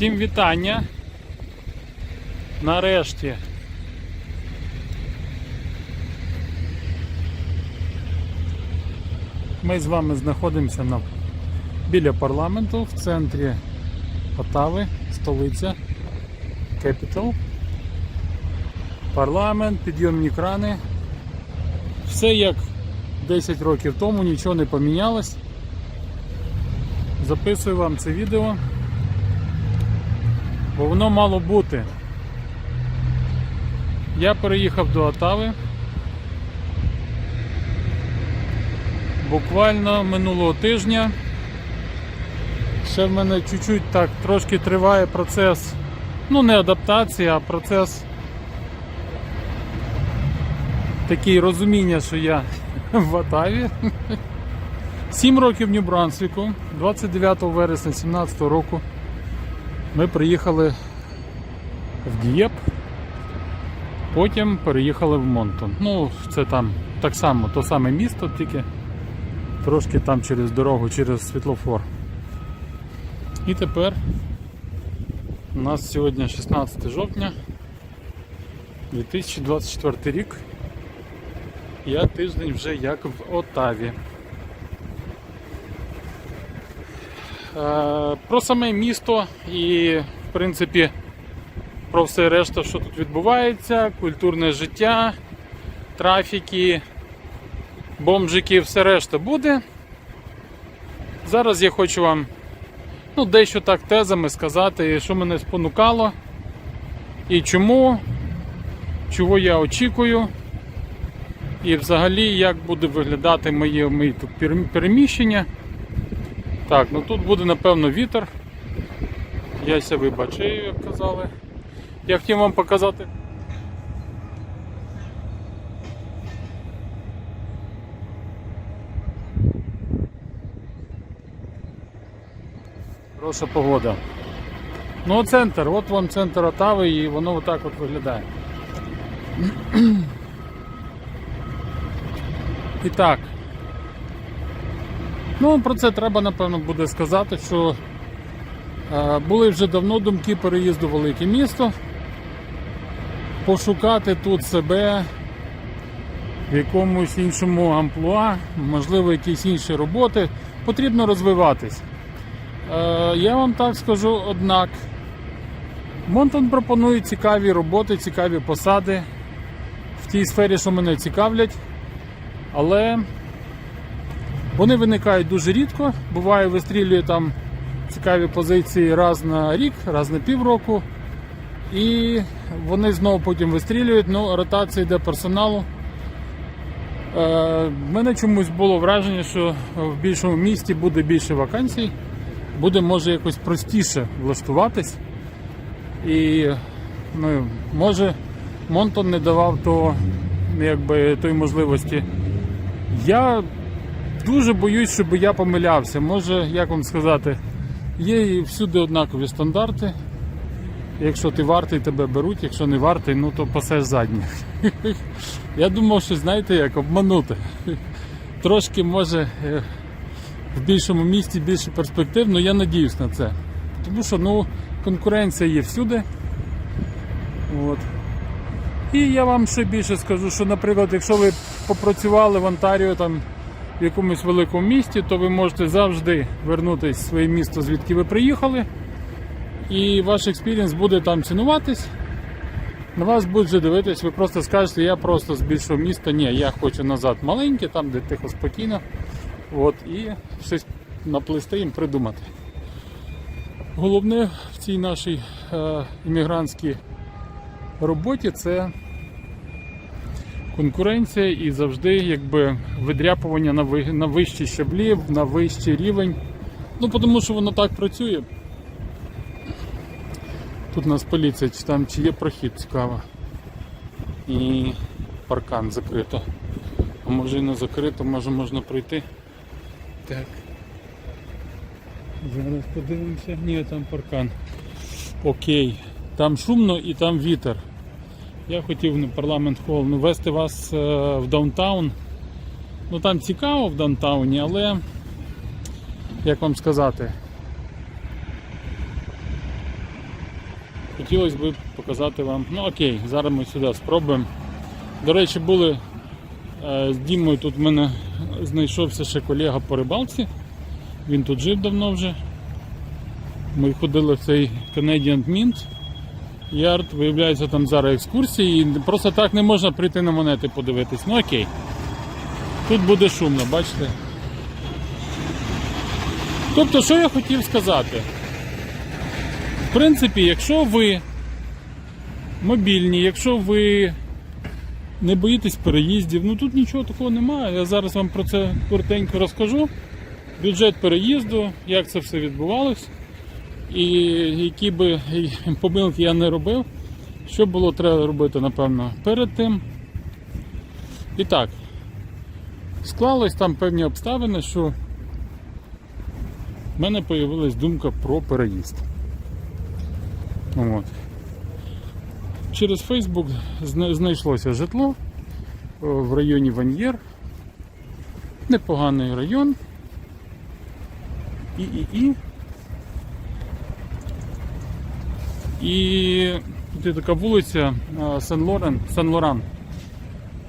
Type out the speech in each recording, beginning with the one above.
Всім вітання. Нарешті. Ми з вами знаходимося на, біля парламенту в центрі Отави, столиця Capital. Парламент, підйомні крани. Все як 10 років тому, нічого не помінялось. Записую вам це відео, бо воно мало бути. Я переїхав до Отави. Буквально минулого тижня. Ще в мене чуть-чуть так трошки триває процес, ну не адаптація, а процес такий розуміння, що я в Отаві. 7 років Нью-Брансвіку, 29 вересня 2017 року ми приїхали в Дієп, потім переїхали в Монтон. Ну, це там так само, то саме місто, тільки трошки там через дорогу, через світлофор. І тепер у нас сьогодні 16 жовтня 2024 рік. Я тиждень вже як в Отаві. Е, Про саме місто і, в принципі, про все решта, що тут відбувається, культурне життя, трафіки, бомжики, все решта буде. Зараз я хочу вам ну, дещо так тезами сказати, що мене спонукало і чому, чого я очікую. І взагалі як буде виглядати моє, мої тут переміщення. Так, ну тут буде напевно вітер. Я ся вибачаю, як казали. Я хотів вам показати. Хороша погода. Ну, центр, от вам центр Отави і воно отак от виглядає. І так. Ну, про це треба, напевно, буде сказати, що е, були вже давно думки переїзду в велике місто. Пошукати тут себе в якомусь іншому амплуа, можливо, якісь інші роботи. Потрібно розвиватись. Е, я вам так скажу, однак, Монтон пропонує цікаві роботи, цікаві посади в тій сфері, що мене цікавлять. Але вони виникають дуже рідко. Буває, вистрілює там цікаві позиції раз на рік, раз на півроку. І вони знову потім вистрілюють, ну, ротація йде персоналу. Е, мене чомусь було враження, що в більшому місті буде більше вакансій, буде може якось простіше влаштуватись. І ну, може Монтон не давав то, якби, тої можливості. Я дуже боюсь, щоб я помилявся. Може, як вам сказати, є і всюди однакові стандарти. Якщо ти вартий, тебе беруть, якщо не вартий, ну то пасеш задніх. Я думав, що знаєте як обманути. Трошки може е, в більшому місті більше перспектив, але я надіюсь на це. Тому що ну, конкуренція є всюди. От. І я вам ще більше скажу, що, наприклад, якщо ви попрацювали в Онтаріо там в якомусь великому місті, то ви можете завжди вернутися в своє місто, звідки ви приїхали. І ваш експірієнс буде там цінуватись. На вас будуть дивитись, ви просто скажете, я просто з більшого міста, ні, я хочу назад маленьке, там де тихо спокійно. От, і щось наплести їм придумати. Головне в цій нашій е, іммігрантській роботі це конкуренція і завжди якби видряпування на, ви, на вищі щаблі, на вищий рівень. Ну, тому що воно так працює. Тут у нас поліція, чи там чи є прохід цікаво. І паркан закрито. А може і не закрито, може можна пройти. Так. Зараз подивимося. Ні, там паркан. Окей. Там шумно і там вітер. Я хотів на парламент хол ну, вести вас е, в даунтаун. Ну там цікаво в даунтауні, але як вам сказати, хотілося б показати вам. Ну окей, зараз ми сюди спробуємо. До речі, були е, з Дімою, тут в мене знайшовся ще колега по рибалці. Він тут жив давно вже. Ми ходили в цей Canadian Mint Yard. Виявляється, там зараз екскурсії. І просто так не можна прийти на монети подивитись. Ну окей. Тут буде шумно, бачите? Тобто, що я хотів сказати? В принципі, якщо ви мобільні, якщо ви не боїтесь переїздів, ну тут нічого такого немає. Я зараз вам про це коротенько розкажу. Бюджет переїзду, як це все відбувалось, і які би помилки я не робив, що було треба робити, напевно, перед тим. І так, склались там певні обставини, що в мене з'явилась думка про переїзд. От. Через Фейсбук знайшлося житло в районі Ваньєр. Непоганий район. І, і, і. І тут є така вулиця Сен-Лорен, Сен-Лоран.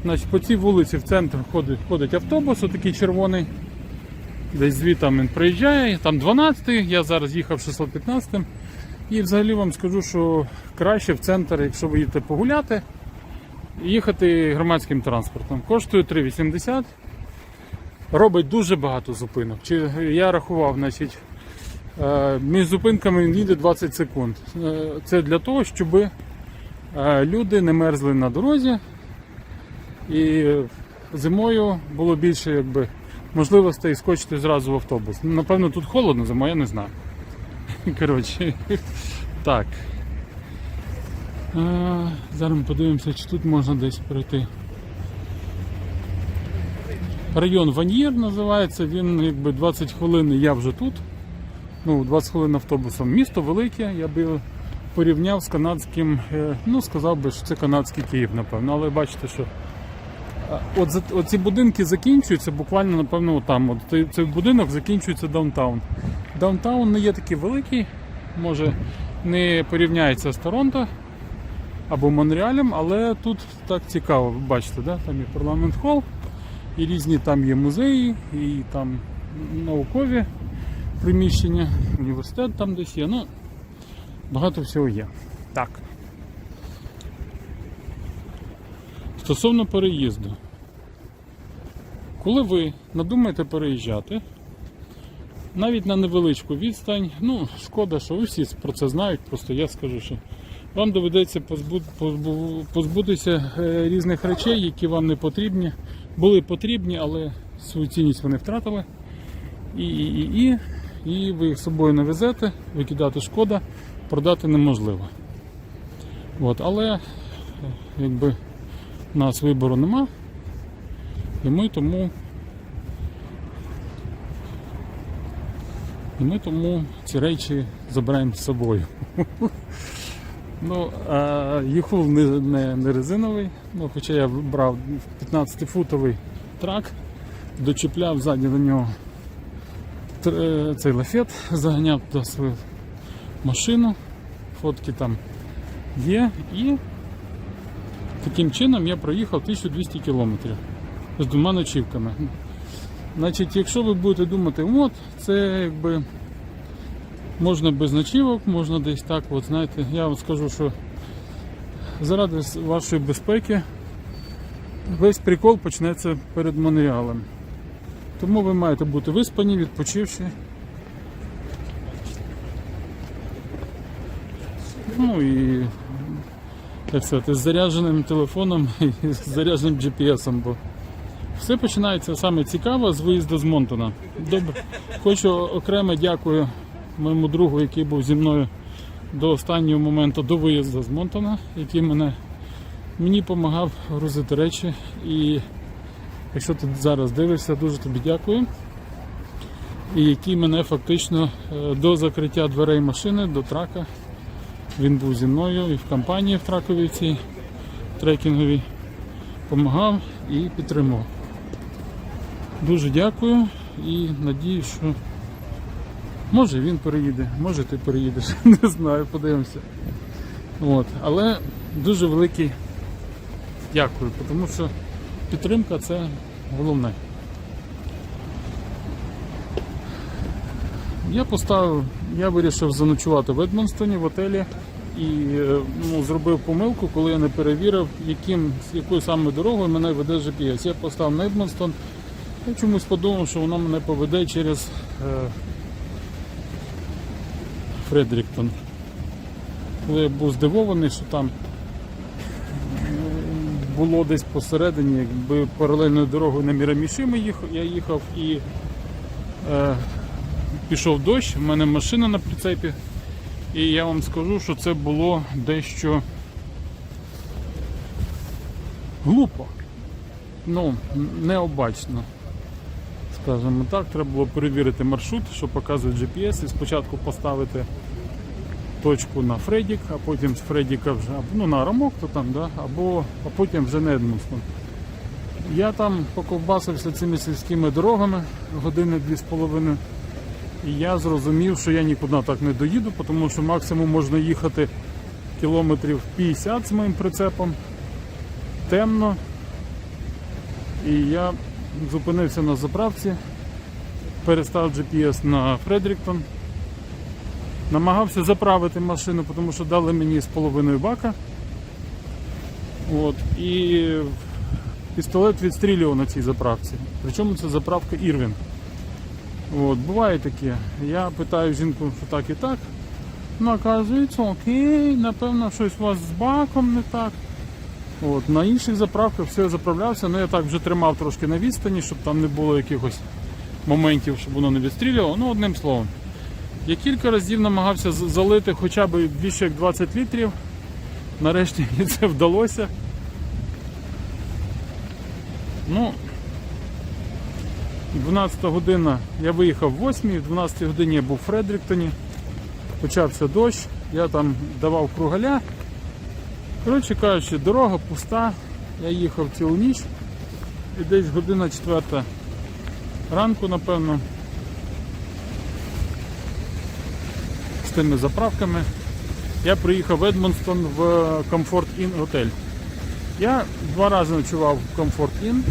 Значить, по цій вулиці в центр ходить, ходить автобус, такий червоний. Десь звідти він приїжджає, там 12-й, я зараз їхав 615-м. І взагалі вам скажу, що краще в центр, якщо ви їдете погуляти, їхати громадським транспортом. Коштує 3,80. Робить дуже багато зупинок. Я рахував, значить, е, між зупинками він їде 20 секунд. Е, Це для того, щоб е, люди не мерзли на дорозі. І зимою було більше якби, можливостей скочити зразу в автобус. Напевно, тут холодно, зимою я не знаю. Коротше, так. Зараз ми подивимося, чи тут можна десь пройти. Район Ваньєр називається, він якби 20 хвилин я вже тут. Ну, 20 хвилин автобусом. Місто велике, я би порівняв з канадським, е, ну сказав би, що це канадський Київ, напевно. Але бачите, що а, от, от будинки закінчуються буквально, напевно, отам. От цей- будинок закінчується даунтаун. Даунтаун не є такий великий, може не порівняється з Торонто або Монреалем, але тут так цікаво, ви бачите, да? там є парламент хол, і різні там є музеї, і там наукові приміщення, університет там десь є. Ну, багато всього є. Так. Стосовно переїзду. Коли ви надумаєте переїжджати, навіть на невеличку відстань, ну, шкода, що ви всі про це знають, просто я скажу, що вам доведеться позбу- позбу- позбутися е, різних речей, які вам не потрібні. Були потрібні, але свою цінність вони втратили. І, і, і, і, ви їх з собою не везете, викидати шкода, продати неможливо. От, але якби у нас вибору нема, і ми тому І ми тому ці речі забираємо з собою. Ну, а їхав не, не, не резиновий, ну, хоча я брав 15-футовий трак, дочіпляв ззаді до нього цей лафет, заганяв туди свою машину, фотки там є, і таким чином я проїхав 1200 кілометрів з двома ночівками. Значить, якщо ви будете думати, от, це якби можна без ночівок, можна десь так, от знаєте, я вам скажу, що заради вашої безпеки весь прикол почнеться перед Монреалем. Тому ви маєте бути виспані, відпочивши. Ну і як сказати, з зарядженим телефоном і з зарядженим GPS, бо все починається саме цікаво з виїзду з Монтона. Добре. Хочу окремо дякую моєму другу, який був зі мною до останнього моменту до виїзду з Монтона, який мене мені допомагав грузити речі. І якщо ти зараз дивишся, дуже тобі дякую. І який мене фактично е, до закриття дверей машини, до трака. Він був зі мною і в компанії в траковій цій трекінговій. Допомагав і підтримував. Дуже дякую і надію, що може він переїде, може ти переїдеш, не знаю, подивимося. От. Але дуже великий дякую, тому що підтримка це головне. Я поставив, я вирішив заночувати в Едмонстоні в отелі і е, ну, зробив помилку, коли я не перевірив, яким, якою саме дорогою мене веде GPS. Я поставив на Едмонстон. Я чомусь подумав, що воно мене поведе через е, Фредріктон. Коли я був здивований, що там було десь посередині, якби паралельною дорогою на Мірамішими їхав, я їхав і е, пішов дощ, в мене машина на прицепі. І я вам скажу, що це було дещо глупо. Ну, необачно. Скажімо так, треба було перевірити маршрут, що показує GPS, і спочатку поставити точку на Фредік, а потім з Фредіка вже ну, на Арамок, то там, да, або а потім вже на. Я там поковбасився цими сільськими дорогами години дві з половиною. І я зрозумів, що я нікуди так не доїду, тому що максимум можна їхати кілометрів 50 з моїм прицепом. Темно. І я зупинився на заправці, перестав GPS на Фредріктон. Намагався заправити машину, тому що дали мені з половиною бака. От, і пістолет відстрілював на цій заправці. Причому це заправка Ірвін. От, буває таке. Я питаю жінку, що так і так. Ну, оказується, окей, напевно, щось у вас з баком не так. От, на інших заправках все заправлявся, але я так вже тримав трошки на відстані, щоб там не було якихось моментів, щоб воно не відстрілювало. Ну, одним словом. Я кілька разів намагався залити хоча б більше як 20 літрів. Нарешті мені це вдалося. Ну, 12 година я виїхав в 8, в 12 годині я був в Фредріктоні. Почався дощ, я там давав кругаля. Коротше кажучи, дорога пуста, я їхав цілу ніч і десь година 4 ранку, напевно, тими заправками. Я приїхав в Едмонстон в Comfort Inn готель. Я два рази ночував в Comfort Inn.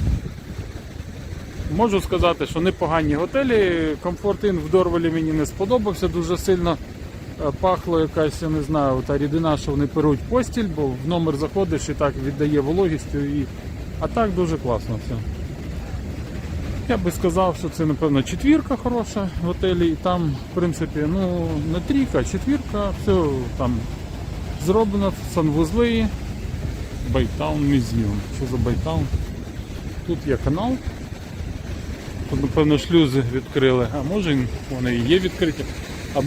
Можу сказати, що непогані готелі. Comfort Inn в Дорвелі мені не сподобався дуже сильно. Е, Пахло якась, я не знаю, та рідина, що вони перуть постіль, бо в номер заходиш і так віддає вологістю. І... А так дуже класно все. Я би сказав, що це, напевно, четвірка хороша в готелі. І там, в принципі, ну, не трійка, а четвірка, все там зроблено, санвузли, Байтаун Museum. Що за Байтаун? Тут є канал. Тут, напевно, шлюзи відкрили, а може вони і є відкриті. А...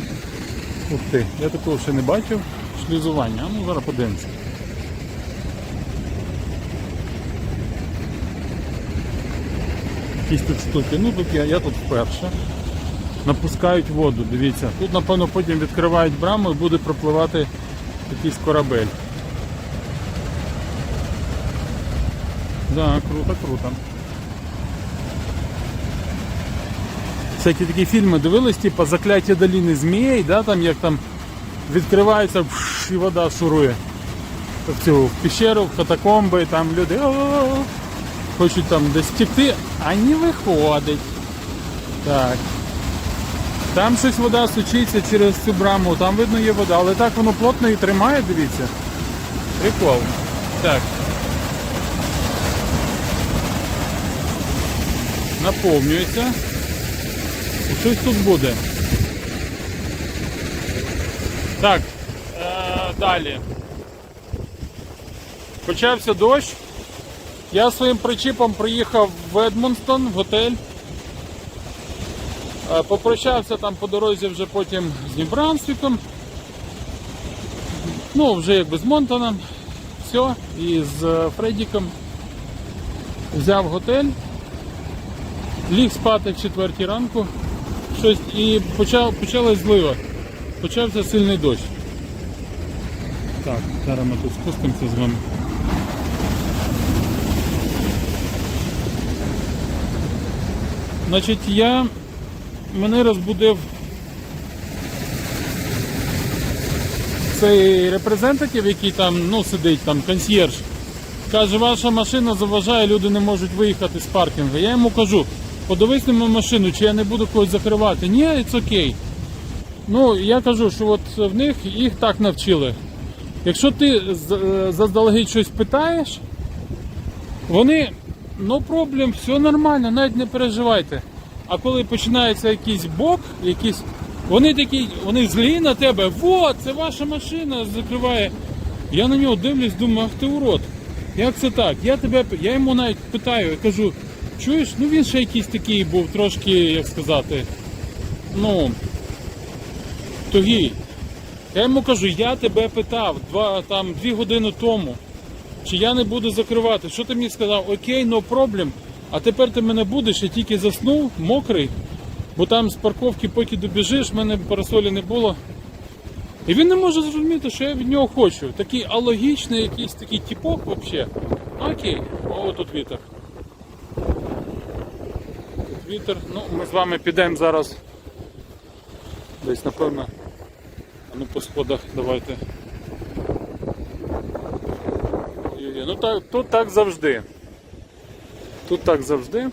Ух ти, я такого ще не бачив. Шлюзування. А ну зараз подивимося. Якісь тут штуки. Ну тут я, я тут вперше. Напускають воду, дивіться. Тут, напевно, потім відкривають браму і буде пропливати якийсь корабель. Да, круто, круто. Всякі такі фільми дивились, типу закляття доліни змій, да, там як там відкривається і вода шурує. В цю в пещеру, в катакомби, там люди «О-о-о», хочуть там десь втекти, а не виходить. Так. Там щось вода сучиться через цю браму, там видно є вода, але так воно плотно і тримає, дивіться. Прикол. Так. Наповнюється. І щось тут буде. Так, е, далі. Почався дощ. Я своїм причіпом приїхав в Едмонстон, в готель. Е, Попрощався там по дорозі вже потім з Нібрансвіком. Ну, вже якби з Монтоном. Все. І з е, Фреддіком взяв готель. Ліг спати в четвертій ранку. Щось і почав, почалась злива. Почався сильний дощ. Так, зараз ми тут спустимося з вами. Значить, я мене розбудив цей репрезентатив, який там ну, сидить, там консьєрж, каже, ваша машина заважає, люди не можуть виїхати з паркінгу. Я йому кажу, подивись на мою машину, чи я не буду когось закривати. Ні, it's окей. Ну, я кажу, що от в них їх так навчили. Якщо ти е, заздалегідь щось питаєш, вони, ну проблем, все нормально, навіть не переживайте. А коли починається якийсь бок, якийсь, вони такі, вони злі на тебе, вот, це ваша машина закриває. Я на нього дивлюсь, думаю, ах ти урод. Як це так? Я тебе, я йому навіть питаю, я кажу, чуєш, ну він ще якийсь такий був, трошки, як сказати, ну, тугий. Я йому кажу, я тебе питав два, там, дві години тому, чи я не буду закривати. Що ти мені сказав? Окей, no problem. А тепер ти мене будеш, я тільки заснув, мокрий, бо там з парковки, поки добіжиш, в мене парасолі не було. І він не може зрозуміти, що я від нього хочу. Такий алогічний якийсь такий типок взагалі. Окей, о, тут вітер. Тут вітер. Ну, ми з вами підемо зараз. Десь, напевно. А ну по сходах давайте. Ну так, тут так завжди. Тут так завжди.